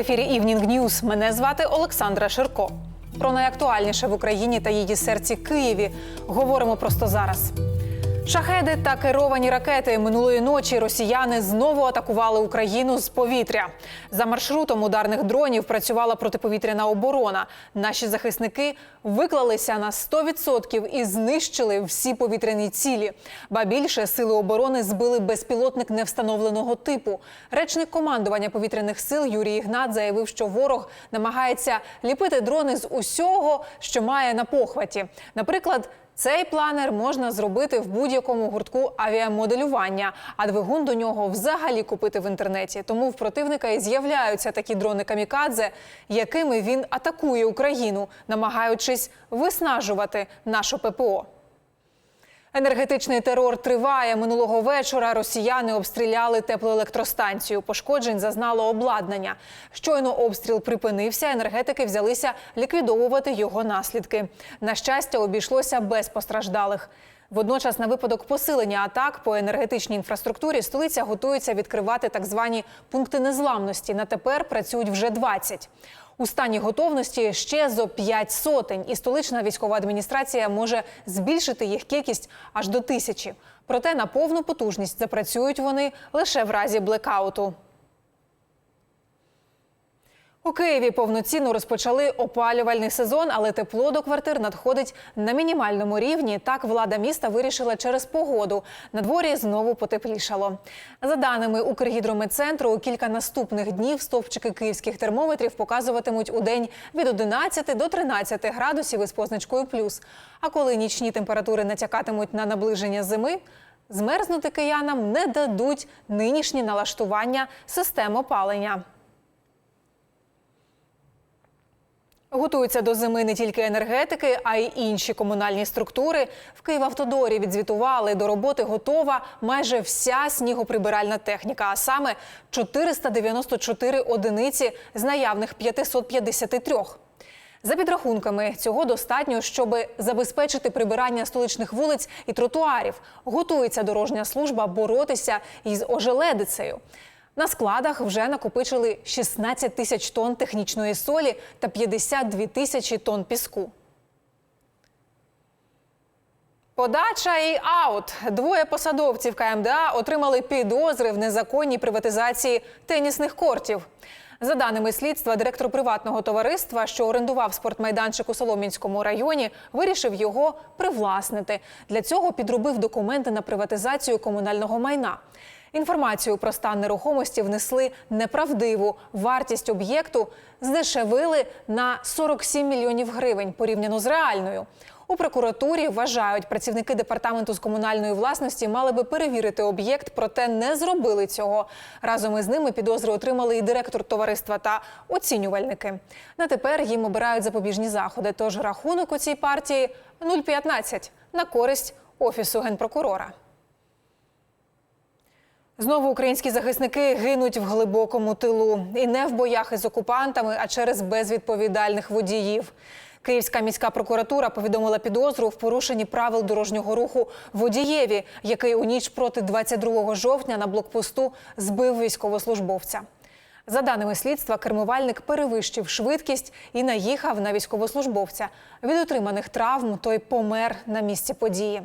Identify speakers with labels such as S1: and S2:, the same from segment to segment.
S1: ефірі Івнінг News. Мене звати Олександра Ширко. Про найактуальніше в Україні та її серці Києві говоримо просто зараз. Шахеди та керовані ракети минулої ночі росіяни знову атакували Україну з повітря. За маршрутом ударних дронів працювала протиповітряна оборона. Наші захисники виклалися на 100% і знищили всі повітряні цілі. Ба більше сили оборони збили безпілотник невстановленого типу. Речник командування повітряних сил Юрій Ігнат заявив, що ворог намагається ліпити дрони з усього, що має на похваті. Наприклад. Цей планер можна зробити в будь-якому гуртку авіамоделювання, а двигун до нього взагалі купити в інтернеті. Тому в противника і з'являються такі дрони камікадзе, якими він атакує Україну, намагаючись виснажувати нашу ППО. Енергетичний терор триває минулого вечора. Росіяни обстріляли теплоелектростанцію. Пошкоджень зазнало обладнання. Щойно обстріл припинився. Енергетики взялися ліквідовувати його наслідки. На щастя, обійшлося без постраждалих. Водночас, на випадок посилення атак по енергетичній інфраструктурі, столиця готується відкривати так звані пункти незламності. На тепер працюють вже 20. У стані готовності ще зо 5 сотень, і столична військова адміністрація може збільшити їх кількість аж до тисячі. Проте на повну потужність запрацюють вони лише в разі блекауту. У Києві повноцінно розпочали опалювальний сезон, але тепло до квартир надходить на мінімальному рівні. Так влада міста вирішила через погоду. На дворі знову потеплішало. За даними Укргідрометцентру, у кілька наступних днів стовпчики київських термометрів показуватимуть у день від 11 до 13 градусів із позначкою плюс. А коли нічні температури натякатимуть на наближення зими, змерзнути киянам не дадуть нинішні налаштування систем опалення. Готуються до зими не тільки енергетики, а й інші комунальні структури. В Київавтодорі відзвітували до роботи готова майже вся снігоприбиральна техніка, а саме 494 одиниці з наявних 553. За підрахунками цього достатньо, щоб забезпечити прибирання столичних вулиць і тротуарів. Готується дорожня служба боротися із ожеледицею. На складах вже накопичили 16 тисяч тонн технічної солі та 52 тисячі тонн піску. Подача і аут. Двоє посадовців КМДА отримали підозри в незаконній приватизації тенісних кортів. За даними слідства, директор приватного товариства, що орендував спортмайданчик у Солом'янському районі, вирішив його привласнити. Для цього підробив документи на приватизацію комунального майна. Інформацію про стан нерухомості внесли неправдиву. Вартість об'єкту здешевили на 47 мільйонів гривень порівняно з реальною. У прокуратурі вважають, працівники департаменту з комунальної власності мали би перевірити об'єкт, проте не зробили цього. Разом із ними підозри отримали і директор товариства та оцінювальники. На тепер їм обирають запобіжні заходи. Тож рахунок у цій партії 0,15 на користь офісу генпрокурора. Знову українські захисники гинуть в глибокому тилу і не в боях із окупантами, а через безвідповідальних водіїв. Київська міська прокуратура повідомила підозру в порушенні правил дорожнього руху водієві, який у ніч проти 22 жовтня на блокпосту збив військовослужбовця. За даними слідства, кермувальник перевищив швидкість і наїхав на військовослужбовця. Від отриманих травм той помер на місці події.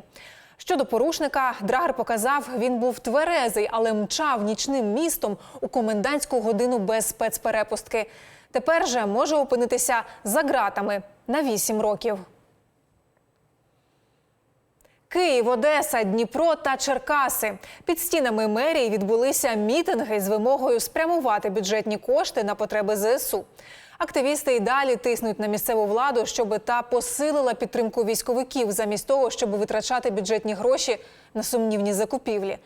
S1: Щодо порушника, драгер показав, він був тверезий, але мчав нічним містом у комендантську годину без спецперепустки. Тепер же може опинитися за ґратами на 8 років. Київ, Одеса, Дніпро та Черкаси під стінами мерії відбулися мітинги з вимогою спрямувати бюджетні кошти на потреби ЗСУ. Активісти й далі тиснуть на місцеву владу, щоб та посилила підтримку військовиків, замість того, щоб витрачати бюджетні гроші на сумнівні закупівлі.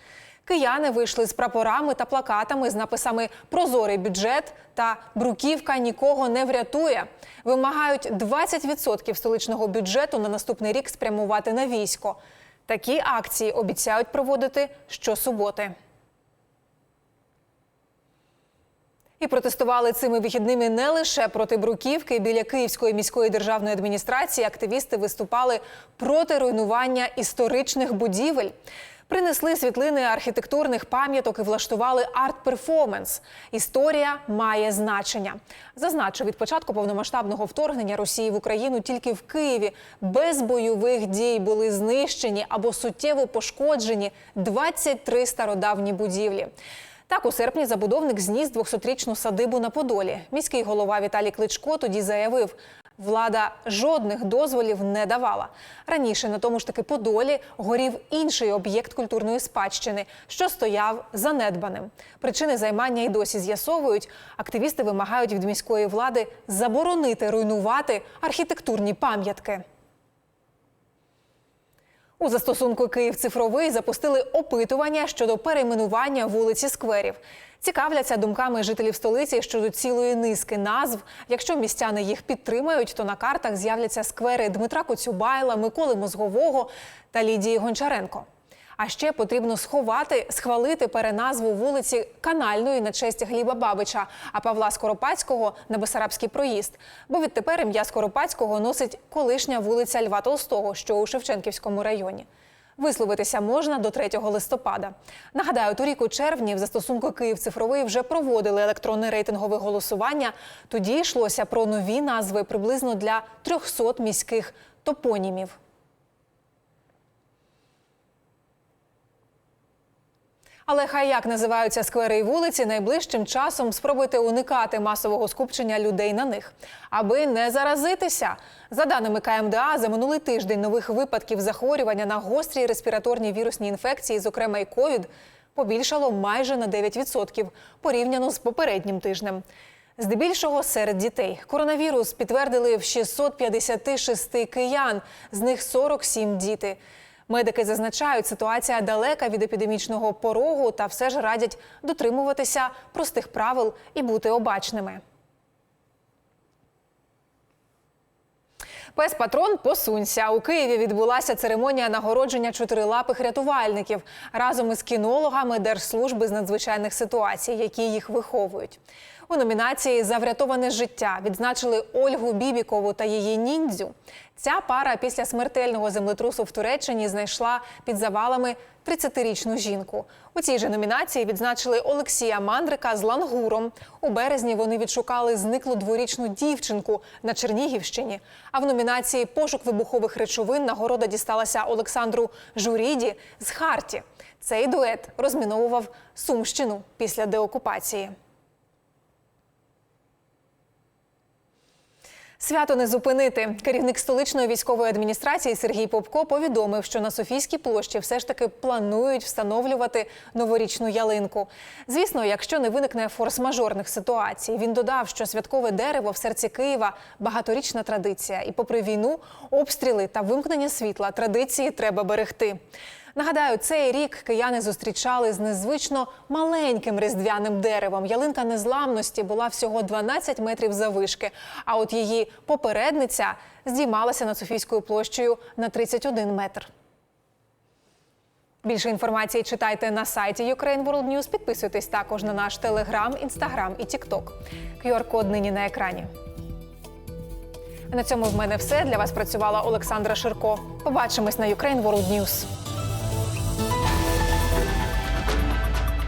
S1: Кияни вийшли з прапорами та плакатами з написами Прозорий бюджет та Бруківка нікого не врятує. Вимагають 20% столичного бюджету на наступний рік спрямувати на військо. Такі акції обіцяють проводити щосуботи. І протестували цими вихідними не лише проти бруківки. Біля Київської міської державної адміністрації активісти виступали проти руйнування історичних будівель. Принесли світлини архітектурних пам'яток і влаштували арт-перформанс. Історія має значення. Зазначу, від початку повномасштабного вторгнення Росії в Україну тільки в Києві без бойових дій були знищені або суттєво пошкоджені 23 стародавні будівлі. Так, у серпні забудовник зніс 200-річну садибу на Подолі. Міський голова Віталій Кличко тоді заявив, влада жодних дозволів не давала. Раніше на тому ж таки Подолі горів інший об'єкт культурної спадщини, що стояв занедбаним. Причини займання і досі з'ясовують. Активісти вимагають від міської влади заборонити руйнувати архітектурні пам'ятки. У застосунку Київ цифровий запустили опитування щодо перейменування вулиці скверів. Цікавляться думками жителів столиці щодо цілої низки назв. Якщо містяни їх підтримають, то на картах з'являться сквери Дмитра Коцюбайла, Миколи Мозгового та Лідії Гончаренко. А ще потрібно сховати, схвалити переназву вулиці Канальної на честь Гліба Бабича, а Павла Скоропадського на Бесарабський проїзд. Бо відтепер ім'я Скоропадського носить колишня вулиця Льва Толстого, що у Шевченківському районі. Висловитися можна до 3 листопада. Нагадаю, торік у червні в застосунку Київ цифровий вже проводили електронне рейтингове голосування. Тоді йшлося про нові назви приблизно для 300 міських топонімів. Але хай як називаються сквери і вулиці, найближчим часом спробуйте уникати масового скупчення людей на них, аби не заразитися. За даними КМДА, за минулий тиждень нових випадків захворювання на гострі респіраторні вірусні інфекції, зокрема й ковід, побільшало майже на 9% порівняно з попереднім тижнем. Здебільшого серед дітей коронавірус підтвердили в 656 киян, з них 47 діти. Медики зазначають, ситуація далека від епідемічного порогу та все ж радять дотримуватися простих правил і бути обачними. Пес патрон посунься у Києві. Відбулася церемонія нагородження чотирилапих рятувальників разом із кінологами Держслужби з надзвичайних ситуацій, які їх виховують. У номінації за врятоване життя відзначили Ольгу Бібікову та її ніндзю. Ця пара після смертельного землетрусу в Туреччині знайшла під завалами 30-річну жінку. У цій же номінації відзначили Олексія Мандрика з лангуром. У березні вони відшукали зниклу дворічну дівчинку на Чернігівщині. А в номінації Пошук вибухових речовин нагорода дісталася Олександру Журіді з Харті. Цей дует розміновував Сумщину після деокупації. Свято не зупинити. Керівник столичної військової адміністрації Сергій Попко повідомив, що на Софійській площі все ж таки планують встановлювати новорічну ялинку. Звісно, якщо не виникне форс-мажорних ситуацій. Він додав, що святкове дерево в серці Києва багаторічна традиція, і попри війну, обстріли та вимкнення світла традиції треба берегти. Нагадаю, цей рік кияни зустрічали з незвично маленьким різдвяним деревом. Ялинка незламності була всього 12 метрів завишки. А от її попередниця здіймалася над Софійською площею на 31 метр. Більше інформації читайте на сайті Ukraine World News. Підписуйтесь також на наш телеграм, інстаграм і тікток. QR-код нині на екрані. На цьому в мене все. Для вас працювала Олександра Ширко. Побачимось на Ukraine World News.